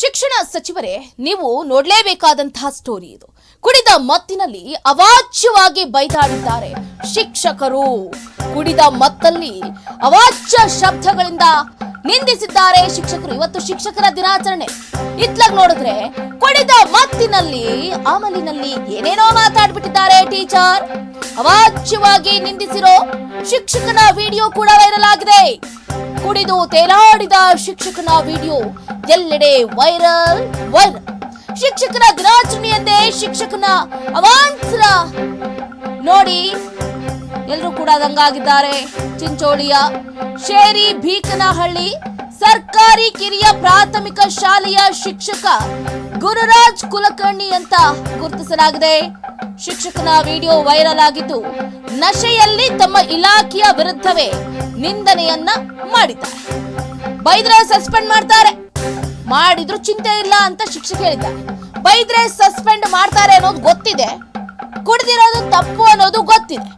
ಶಿಕ್ಷಣ ಸಚಿವರೇ, ನೀವು ನೋಡಲೇಬೇಕಾದಂತಹ ಸ್ಟೋರಿ ಇದು. ಕುಡಿದ ಮತ್ತಿನಲ್ಲಿ ಅವಾಚ್ಯವಾಗಿ ಬೈದಾಡಿದ್ದಾರೆ ಶಿಕ್ಷಕರು. ಕುಡಿದ ಮತ್ತಲ್ಲಿ ಅವಾಚ್ಯ ಶಬ್ದಗಳಿಂದ ನಿಂದಿಸಿದ್ದಾರೆ ಶಿಕ್ಷಕರು. ಇವತ್ತು ಶಿಕ್ಷಕರ ದಿನಾಚರಣೆ. ಇತ್ಲಾಗ್ ನೋಡಿದ್ರೆ ಕುಡಿದ ಮತ್ತಿನಲ್ಲಿ ಆಮಲಿನಲ್ಲಿ ಏನೇನೋ ಮಾತಾಡ್ಬಿಟ್ಟಿದ್ದಾರೆ ಟೀಚರ್. ಅವಾಚ್ಯವಾಗಿ ನಿಂದಿಸಿರೋ ಶಿಕ್ಷಕನ ವಿಡಿಯೋ ಕೂಡ ವೈರಲ್ ಆಗಿದೆ. ಕುಡಿದು ತೇಲಾಡಿದ ಶಿಕ್ಷಕನ ವಿಡಿಯೋ ಎಲ್ಲೆಡೆ ವೈರಲ್ ವೈರಲ್. ಶಿಕ್ಷಕನ ದಿನಾಚರಣೆಯಂತೆ ಶಿಕ್ಷಕನ ಅವಾಂತರ. ನೋಡಿ ಎಲ್ಲರೂ ಕೂಡ ದಂಗಾಗಿದ್ದಾರೆ ಚಿಂಚೋಳಿಯ ಶೇರಿ ಭೀಕನಹಳ್ಳಿ ಸರ್ಕಾರಿ ಕಿರಿಯ ಪ್ರಾಥಮಿಕ ಶಾಲೆಯ ಶಿಕ್ಷಕ ಗುರುರಾಜ್ ಕುಲಕರ್ಣಿ ಅಂತ ಗುರುತಿಸಲಾಗಿದೆ. ಶಿಕ್ಷಕನ ವಿಡಿಯೋ ವೈರಲ್ ಆಗಿದ್ದು, ನಶೆಯಲ್ಲಿ ತಮ್ಮ ಇಲಾಖೆಯ ವಿರುದ್ಧವೇ ನಿಂದನೆಯನ್ನ ಮಾಡಿದ್ದಾರೆ. ಬೈದ್ರೆ ಸಸ್ಪೆಂಡ್ ಮಾಡ್ತಾರೆ. ಮಾಡಿದ್ರು ಚಿಂತೆ ಇಲ್ಲ ಅಂತ ಶಿಕ್ಷಕ ಹೇಳಿದ್ದಾರೆ. ಬೈದ್ರೆ ಸಸ್ಪೆಂಡ್ ಮಾಡ್ತಾರೆ ಅನ್ನೋದು ಗೊತ್ತಿದೆ. ಕುಡಿದಿರೋದು ತಪ್ಪು ಅನ್ನೋದು ಗೊತ್ತಿದೆ.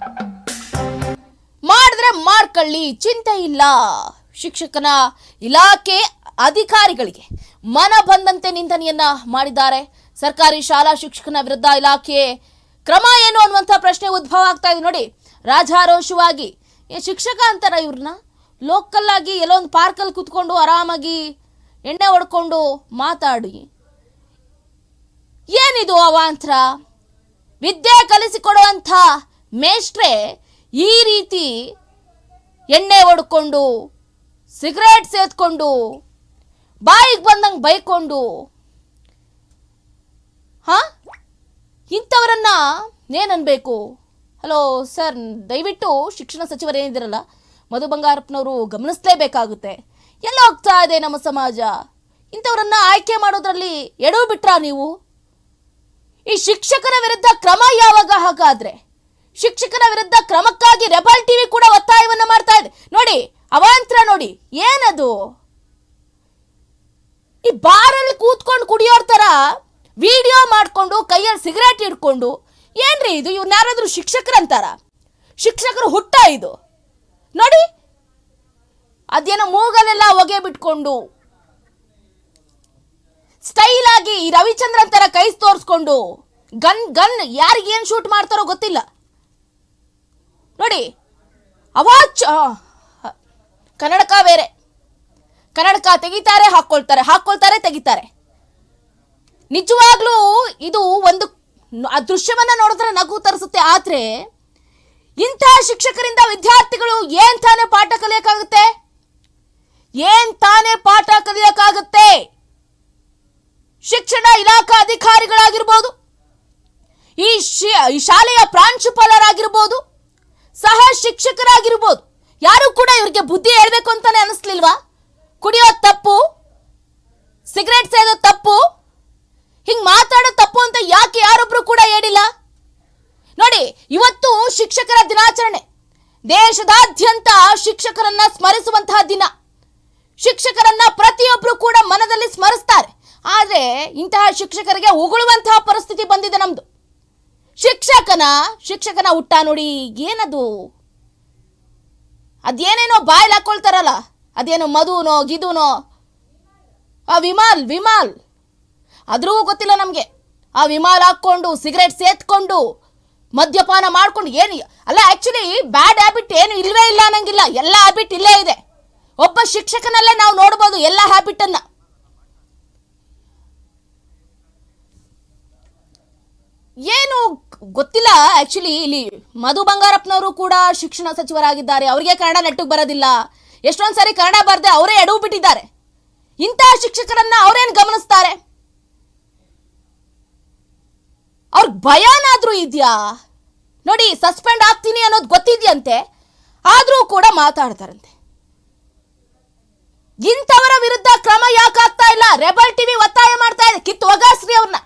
ಮಾಡಿದ್ರೆ ಮಾಡ್ಕೊಳ್ಳಿ ಚಿಂತೆ ಇಲ್ಲ. ಶಿಕ್ಷಕನ ಇಲಾಖೆ ಅಧಿಕಾರಿಗಳಿಗೆ ಮನ ಬಂದಂತೆ ನಿಂದನೆಯನ್ನ ಮಾಡಿದ್ದಾರೆ. ಸರ್ಕಾರಿ ಶಾಲಾ ಶಿಕ್ಷಕನ ವಿರುದ್ಧ ಇಲಾಖೆ ಕ್ರಮ ಏನು ಅನ್ನುವಂಥ ಪ್ರಶ್ನೆ ಉದ್ಭವ ಆಗ್ತಾ ಇದೆ ನೋಡಿ. ರಾಜಾರೋಷವಾಗಿ ಶಿಕ್ಷಕ ಅಂತಾರ ಇವ್ರನ್ನ ಲೋಕಲ್ ಆಗಿ ಎಲ್ಲೋ ಒಂದು ಪಾರ್ಕಲ್ಲಿ ಕೂತ್ಕೊಂಡು ಆರಾಮಾಗಿ ಎಣ್ಣೆ ಹೊಡ್ಕೊಂಡು ಮಾತಾಡಿ. ಏನಿದು ಅವಾಂತರ? ವಿದ್ಯೆ ಕಲಿಸಿಕೊಡುವಂಥ ಮೇಷ್ಟ್ರೆ ಈ ರೀತಿ ಎಣ್ಣೆ ಹೊಡ್ಕೊಂಡು ಸಿಗರೇಟ್ ಸೇದ್ಕೊಂಡು, ಬಾಯಿಗೆ ಬಂದಂಗೆ ಬೈಕೊಂಡು, ಹಾ? ಇಂಥವರನ್ನ ಏನನ್ಬೇಕು ಹಲೋ, ಸರ್, ದಯವಿಟ್ಟು ಶಿಕ್ಷಣ ಸಚಿವರೇನಿದ್ದೀರಲ್ಲ ಮಧು ಬಂಗಾರಪ್ಪನವರು ಗಮನಿಸಲೇಬೇಕಾಗುತ್ತೆ. ಎಲ್ಲ ಹೋಗ್ತಾ ಇದೆ ನಮ್ಮ ಸಮಾಜ. ಇಂಥವರನ್ನ ಆಯ್ಕೆ ಮಾಡೋದ್ರಲ್ಲಿ ಎಡೂ ಬಿಟ್ರಾ ನೀವು? ಈ ಶಿಕ್ಷಕರ ವಿರುದ್ಧ ಕ್ರಮ ಯಾವಾಗ ಹಾಗಾದ್ರೆ? ಶಿಕ್ಷಕರ ವಿರುದ್ಧ ಕ್ರಮಕ್ಕಾಗಿ ರೆಬಲ್ ಟಿವಿ ಕೂಡ ಒತ್ತಾಯವನ್ನ ಮಾಡ್ತಾ ಇದೆ ನೋಡಿ ಅವಾಂತರ ನೋಡಿ ಏನದು ಈ ಬಾರಲ್ಲಿ ಕೂತ್ಕೊಂಡು ಕುಡಿಯೋರ್ ತರ ವಿಡಿಯೋ ಮಾಡ್ಕೊಂಡು ಕೈಯಲ್ಲಿ ಸಿಗರೇಟ್ ಹಿಡ್ಕೊಂಡು, ಏನ್ರಿ ಇದು? ಇವ್ನ ಯಾರಾದ್ರೂ ಶಿಕ್ಷಕರಂತಾರ ಶಿಕ್ಷಕರು ಹುಟ್ಟ ಇದು. ನೋಡಿ, ಅದೇನೋ ಮೂಗಲೆಲ್ಲ ಹೊಗೆ ಬಿಟ್ಕೊಂಡು ಸ್ಟೈಲ್ ಆಗಿ ರವಿಚಂದ್ರನ್ ತರ ಕೈ ತೋರಿಸ್ಕೊಂಡು, ಗನ್ ಗನ್ ಯಾರಿಗೇನ್ ಶೂಟ್ ಮಾಡ್ತಾರೋ ಗೊತ್ತಿಲ್ಲ. ನೋಡಿ, ಅವಾಚ್. ಕನ್ನಡಕ ಬೇರೆ. ಕನ್ನಡಕ ತೆಗಿತಾರೆ ಹಾಕೊಳ್ತಾರೆ ಹಾಕೊಳ್ತಾರೆ ತೆಗಿತಾರೆ. ನಿಜವಾಗ್ಲೂ ಇದು ಒಂದು ಆ ದೃಶ್ಯವನ್ನ ನೋಡಿದ್ರೆ ನಗು ತರಿಸುತ್ತೆ. ಆದ್ರೆ ಇಂತಹ ಶಿಕ್ಷಕರಿಂದ ವಿದ್ಯಾರ್ಥಿಗಳು ಏನ್ ತಾನೇ ಪಾಠ ಕಲಿಯಕ್ಕಾಗುತ್ತೆ? ಏನ್ ತಾನೇ ಪಾಠ ಕಲಿಯಕ್ಕಾಗುತ್ತೆ? ಶಿಕ್ಷಣ ಇಲಾಖಾ ಅಧಿಕಾರಿಗಳಾಗಿರ್ಬೋದು ಈ ಶಾಲೆಯ ಪ್ರಾಂಶುಪಾಲರಾಗಿರ್ಬೋದು, ಸಹ ಶಿಕ್ಷಕರಾಗಿರ್ಬೋದು, ಯಾರು ಕೂಡ ಇವರಿಗೆ ಬುದ್ಧಿ ಹೇಳ್ಬೇಕು ಅಂತಾನೆ ಅನಿಸ್ಲಿಲ್ವಾ? ಕುಡಿಯೋದು ತಪ್ಪು, ಸಿಗರೇಟ್ ಸೇದೋದು ತಪ್ಪು, ಹಿಂಗೆ ಮಾತಾಡೋದು ತಪ್ಪು ಅಂತ ಯಾಕೆ ಯಾರೊಬ್ರು ಕೂಡ ಹೇಳಿಲ್ಲ? ನೋಡಿ, ಇವತ್ತು ಶಿಕ್ಷಕರ ದಿನಾಚರಣೆ. ದೇಶದಾದ್ಯಂತ ಶಿಕ್ಷಕರನ್ನ ಸ್ಮರಿಸುವಂತಹ ದಿನ. ಶಿಕ್ಷಕರನ್ನ ಪ್ರತಿಯೊಬ್ಬರು ಕೂಡ ಮನದಲ್ಲಿ ಸ್ಮರಿಸ್ತಾರೆ. ಆದರೆ ಇಂತಹ ಶಿಕ್ಷಕರಿಗೆ ಉಗುಳುವಂತಹ ಪರಿಸ್ಥಿತಿ ಬಂದಿದೆ ನಮ್ದು. ಶಿಕ್ಷಕನ ಶಿಕ್ಷಕನ ಹುಟ್ಟ ನೋಡಿ ಏನದು? ಅದೇನೇನೋ ಬಾಯಲ್ಲಿ ಹಾಕೊಳ್ತಾರಲ್ಲ. ಅದೇನೋ ಮಧುನೋ ಗಿದುನೋ? ಆ ವಿಮಾಲ್ ವಿಮಾಲ್. ಅದ್ರೂ ಗೊತ್ತಿಲ್ಲ ನಮಗೆ. ಆ ವಿಮಾಲ್ ಹಾಕ್ಕೊಂಡು, ಸಿಗರೇಟ್ ಸೇತ್ಕೊಂಡು, ಮದ್ಯಪಾನ ಮಾಡ್ಕೊಂಡು ಏನು ಅಲ್ಲ ಆ್ಯಕ್ಚುಲಿ ಬ್ಯಾಡ್ ಹ್ಯಾಬಿಟ್ ಏನು ಇಲ್ಲವೇ ಇಲ್ಲ ಅನ್ನಂಗಿಲ್ಲ. ಎಲ್ಲ ಹ್ಯಾಬಿಟ್ ಇಲ್ಲೇ ಇದೆ. ಒಬ್ಬ ಶಿಕ್ಷಕನಲ್ಲೇ ನಾವು ನೋಡ್ಬೋದು ಎಲ್ಲ ಹ್ಯಾಬಿಟನ್ನು ಏನು ಗೊತ್ತಿಲ್ಲ. ಆ್ಯಕ್ಚುಲಿ ಇಲ್ಲಿ ಮಧು ಬಂಗಾರಪ್ಪನವರು ಕೂಡ ಶಿಕ್ಷಣ ಸಚಿವರಾಗಿದ್ದಾರೆ. ಅವರಿಗೆ ಕನ್ನಡ ನೆಟ್ಟಿಗೆ ಬರೋದಿಲ್ಲ. ಎಷ್ಟೊಂದ್ ಸಾರಿ ಕನ್ನಡ ಬರದೆ ಅವರೇ ಎಡವು ಬಿಟ್ಟಿದ್ದಾರೆ. ಇಂತಹ ಶಿಕ್ಷಕರನ್ನ ಅವರೇನು ಗಮನಿಸ್ತಾರೆ? ಅವ್ರಿಗೆ ಭಯನಾದ್ರೂ ಇದೆಯಾ? ನೋಡಿ, ಸಸ್ಪೆಂಡ್ ಆಗ್ತೀನಿ ಅನ್ನೋದು ಗೊತ್ತಿದ್ಯಂತೆ, ಆದ್ರೂ ಕೂಡ ಮಾತಾಡ್ತಾರಂತೆ. ಇಂಥವರ ವಿರುದ್ಧ ಕ್ರಮ ಯಾಕಾಗ್ತಾ ಇಲ್ಲ? ರೆಬಲ್ ಟಿವಿ ಒತ್ತಾಯ ಮಾಡ್ತಾ ಇದೆ ಕಿತ್ತು ಒಗಾಸ್ರಿ ಅವ್ರನ್ನ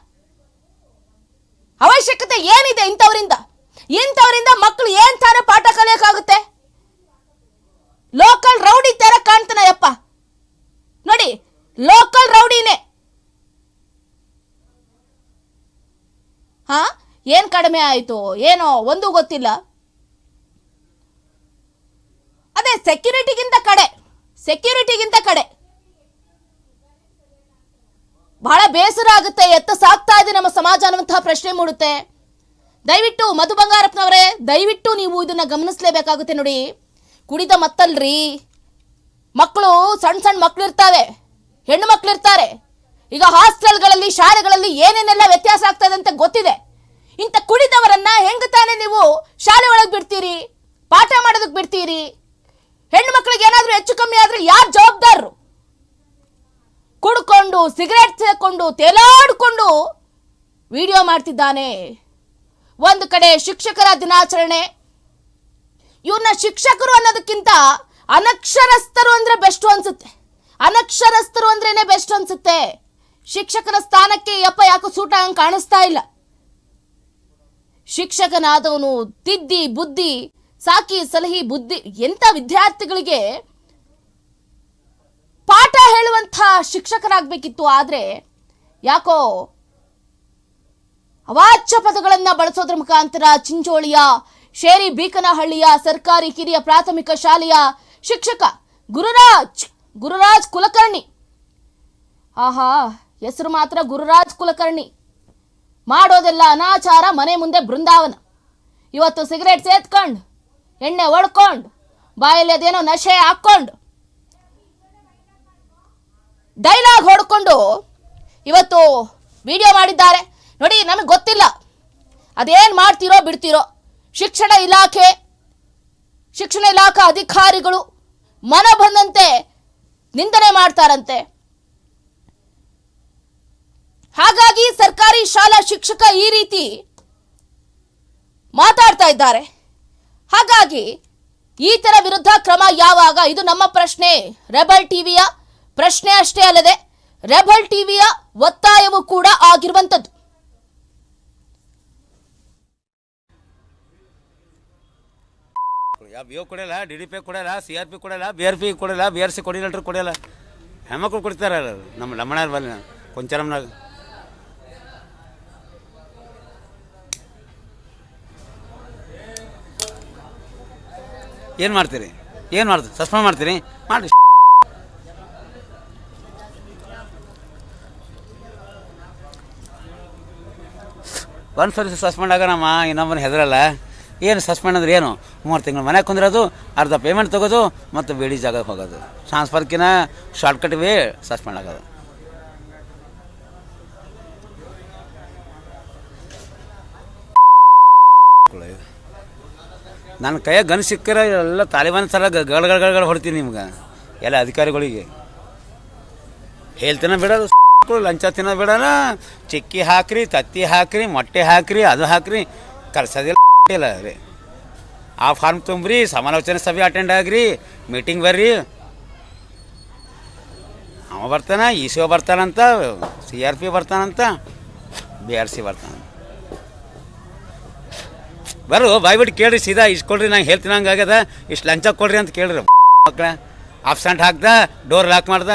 ಅವಶ್ಯಕತೆ ಏನಿದೆ ಇಂಥವರಿಂದ ಇಂಥವರಿಂದ ಮಕ್ಕಳು ಏನ್ ತಾನೇ ಪಾಠ ಕಲಿಯಕ್ಕಾಗುತ್ತೆ ಲೋಕಲ್ ರೌಡಿ ತರ ಕಾಣ್ತಾನೆ ಯಪ್ಪ ನೋಡಿ ಲೋಕಲ್ ರೌಡಿನೇ ಹಾ? ಏನು ಕಡಿಮೆ ಆಯ್ತು? ಏನೋ ಒಂದು ಗೊತ್ತಿಲ್ಲ. ಅದೇ ಸೆಕ್ಯೂರಿಟಿಗಿಂತ ಕಡೆ. ಸೆಕ್ಯೂರಿಟಿಗಿಂತ ಕಡೆ. ಬಹಳ ಬೇಸರ ಆಗುತ್ತೆ, ಎತ್ತ ಸಾಕ್ತಾ ಇದೆ ನಮ್ಮ ಸಮಾಜ ಅನ್ನುವಂತಹ ಪ್ರಶ್ನೆ ಮೂಡುತ್ತೆ. ದಯವಿಟ್ಟು ಮಧು ಬಂಗಾರಪ್ಪನವರೇ, ದಯವಿಟ್ಟು ನೀವು ಇದನ್ನ ಗಮನಿಸಲೇಬೇಕಾಗುತ್ತೆ ನೋಡಿ. ಕುಡಿದ ಮತ್ತಲ್ರಿ. ಮಕ್ಕಳು ಸಣ್ಣ ಸಣ್ಣ ಮಕ್ಕಳಿರ್ತಾವೆ ಹೆಣ್ಣು ಮಕ್ಕಳಿರ್ತಾರೆ ಈಗ ಹಾಸ್ಟೆಲ್ಗಳಲ್ಲಿ, ಶಾಲೆಗಳಲ್ಲಿ ಏನೇನೆಲ್ಲ ವ್ಯತ್ಯಾಸ ಆಗ್ತದೆ ಅಂತ ಗೊತ್ತಿದೆ. ಇಂಥ ಕುಡಿದವರನ್ನ ಹೆಂಗ ತಾನೇ ನೀವು ಶಾಲೆ ಒಳಗೆ ಬಿಡ್ತೀರಿ? ಪಾಠ ಮಾಡೋದಕ್ಕೆ ಬಿಡ್ತೀರಿ? ಹೆಣ್ಣು ಮಕ್ಕಳಿಗೆ ಏನಾದರೂ ಹೆಚ್ಚು ಕಮ್ಮಿ ಆದ್ರೆ ಯಾರು ಜವಾಬ್ದಾರರು? ಕುಡ್ಕೊಂಡು, ಸಿಗರೇಟ್ ಸೇಕೊಂಡು ತೇಲಾಡಿಕೊಂಡು ವಿಡಿಯೋ ಮಾಡ್ತಿದ್ದಾನೆ. ಒಂದು ಕಡೆ ಶಿಕ್ಷಕರ ದಿನಾಚರಣೆ. ಇವನ್ನ ಶಿಕ್ಷಕರು ಅನ್ನೋದಕ್ಕಿಂತ ಅನಕ್ಷರಸ್ಥರು ಅಂದ್ರೆ ಬೆಸ್ಟ್ ಅನ್ಸುತ್ತೆ. ಅನಕ್ಷರಸ್ಥರು ಅಂದ್ರೇನೆ ಬೆಸ್ಟ್ ಅನ್ಸುತ್ತೆ. ಶಿಕ್ಷಕನ ಸ್ಥಾನಕ್ಕೆ ಯಪ್ಪ ಯಾಕೋ ಸೂಟ ಕಾಣಿಸ್ತಾ ಇಲ್ಲ. ಶಿಕ್ಷಕನಾದವನು ತಿದ್ದಿ ಬುದ್ಧಿ ಸಾಕಿ, ಸಲಹಿ ಬುದ್ಧಿ ಎಂಥ ವಿದ್ಯಾರ್ಥಿಗಳಿಗೆ ಪಾಠ ಹೇಳುವಂಥ ಶಿಕ್ಷಕರಾಗಬೇಕಿತ್ತು. ಆದ್ರೆ ಯಾಕೋ ಅವಾಚ್ಯ ಪದಗಳನ್ನ ಬಳಸೋದ್ರ ಮುಖಾಂತರ ಚಿಂಚೋಳಿಯ, ಶೇರಿ ಬೀಕನಹಳ್ಳಿಯ, ಸರ್ಕಾರಿ ಕಿರಿಯ ಪ್ರಾಥಮಿಕ ಶಾಲೆಯ ಶಿಕ್ಷಕ ಗುರುರಾಜ್ ಗುರುರಾಜ್ ಕುಲಕರ್ಣಿ. ಆಹಾ ಹೆಸರು ಮಾತ್ರ ಗುರುರಾಜ್ ಕುಲಕರ್ಣಿ. ಮಾಡೋದೆಲ್ಲ ಅನಾಚಾರ, ಮನೆ ಮುಂದೆ ಬೃಂದಾವನ. ಇವತ್ತು ಸಿಗರೇಟ್ ಸೇತ್ಕೊಂಡು ಎಣ್ಣೆ ಒಡ್ಕೊಂಡು, ಬಾಯಲ್ಲಿ ಅದೇನೋ ನಶೆ ಹಾಕ್ಕೊಂಡು ಡೈಲಾಗ್ ಹೊಡ್ಕೊಂಡು ಇವತ್ತು ವಿಡಿಯೋ ಮಾಡಿದ್ದಾರೆ. ನೋಡಿ, ನಮಗೆ ಗೊತ್ತಿಲ್ಲ. ಅದೇನು ಮಾಡ್ತೀರೋ ಬಿಡ್ತೀರೋ. ಶಿಕ್ಷಣ ಇಲಾಖೆ, ಶಿಕ್ಷಣ ಇಲಾಖಾ ಅಧಿಕಾರಿಗಳು ಮನ ಬಂದಂತೆ ನಿಂದನೆ ಮಾಡ್ತಾರಂತೆ. ಹಾಗಾಗಿ ಸರ್ಕಾರಿ ಶಾಲಾ ಶಿಕ್ಷಕ ಈ ರೀತಿ ಮಾತಾಡ್ತಾ ಇದ್ದಾರೆ. ಹಾಗಾಗಿ ಈ ತರ ವಿರುದ್ಧ ಕ್ರಮ ಯಾವಾಗ? ಇದು ನಮ್ಮ ಪ್ರಶ್ನೆ. ರೆಬಲ್ ಟಿವಿಯ ಪ್ರಶ್ನೆ ಅಷ್ಟೇ ಅಲ್ಲದೆ ರೆಬಲ್ ಟಿವಿಯ ಒತ್ತಾಯವೂ ಕೂಡ ಆಗಿರುವಂತದ್ದು ಯಾವ ಕೊಡಲ್ಲ ಡಿ ಡಿ ಪಿ ಕೊಡಲ್ಲ ಸಿ ಆರ್ ಪಿ ಕೊಡಲ್ಲ ಬಿ ಆರ್ ಪಿ ಕೊಡಲ್ಲ ಬಿ ಆರ್ ಸಿ ಕೊಡಿಲ್ಲ ಕೊಡಲ್ಲ. ಹೆಣ್ಮಕ್ಳು ಕೊಡ್ತಾರೆ ನಮ್ಮ ಲಮ್ಮಣ್ಣ ಬಲ್ಲಿ ಕೊಂಚರಮ್ನಾಗ ಏನು ಮಾಡ್ತೀರಿ? ಏನು ಮಾಡ್ತೀರಿ? ಸಸ್ಪೆಂಡ್ ಮಾಡ್ತೀರಿ? ಮಾಡಿ ಒಂದು ಸರಿ ಸಸ್ಪೆಂಡ್ ಆಗೋಣಮ್ಮ, ಇನ್ನೊಬ್ಬನ ಹೆದರಲ್ಲ. ಏನು ಸಸ್ಪೆಂಡ್ ಅಂದ್ರೆ ಏನು? ಮೂರು ತಿಂಗಳು ಮನೆಗೆ ಕುಂದಿರೋದು, ಅರ್ಧ ಪೇಮೆಂಟ್ ತೊಗೋದು, ಮತ್ತು ಬೇಡಿ ಜಾಗಕ್ಕೆ ಹೋಗೋದು. ಟ್ರಾನ್ಸ್ಫರ್ಕಿನ ಶಾರ್ಟ್ಕಟ್ ವೇ ಸಸ್ಪೆಂಡ್ ಆಗೋದು. ನನ್ನ ಕೈಯಾಗ ಗನ್ ಸಿಕ್ಕರೆ ಎಲ್ಲ ತಾಲಿಬಾನ್ ಸಲ ಗಳಗಳಗಳ ಹೊಡ್ತೀನಿ ನಿಮ್ಗೆ. ಎಲ್ಲ ಅಧಿಕಾರಿಗಳಿಗೆ. ಹೇಳ್ತಿನ ಬಿಡೋದು ಲಂಚ ತಿನ್ನ ಬಿಡೋಣ. ಚಿಕ್ಕಿ ಹಾಕ್ರಿ, ತತ್ತಿ ಹಾಕ್ರಿ, ಮೊಟ್ಟೆ ಹಾಕ್ರಿ, ಅದು ಹಾಕ್ರಿ. ಕರ್ಸೋದಿಲ್ಲ ಇಲ್ಲ ರೀ. ಆ ಫಾರ್ಮ್ ತುಂಬ್ರಿ, ಸಮಾಲೋಚನೆ ಸಭೆ ಅಟೆಂಡ್ ಆಗ್ರಿ ಮೀಟಿಂಗ್ ಬರ್ರಿ. ಅವ ಬರ್ತಾನ, ಇ ಸಿ ಒ ಬರ್ತಾನಂತ, ಸಿ ಆರ್ ಪಿ ಬರ್ತಾನಂತ, ಬಿ ಆರ್ ಸಿ ಬರ್ತಾನ ಬರು ಬಾಯ್ಬಿಟ್ಟು ಕೇಳ್ರಿ, ಸೀದಾ ಇಷ್ಟು ಕೊಡ್ರಿ, ನಂಗೆ ಹೇಳ್ತೀನಿ ಹಂಗಾಗ್ಯದ ಇಷ್ಟು ಲಂಚ ಕೊಡ್ರಿ ಅಂತ ಕೇಳ್ರಿ. ಮಕ್ಕಳ ಆಬ್ಸೆಂಟ್ ಹಾಕ್ದ ಡೋರ್ ಲಾಕ್ ಮಾಡ್ದ.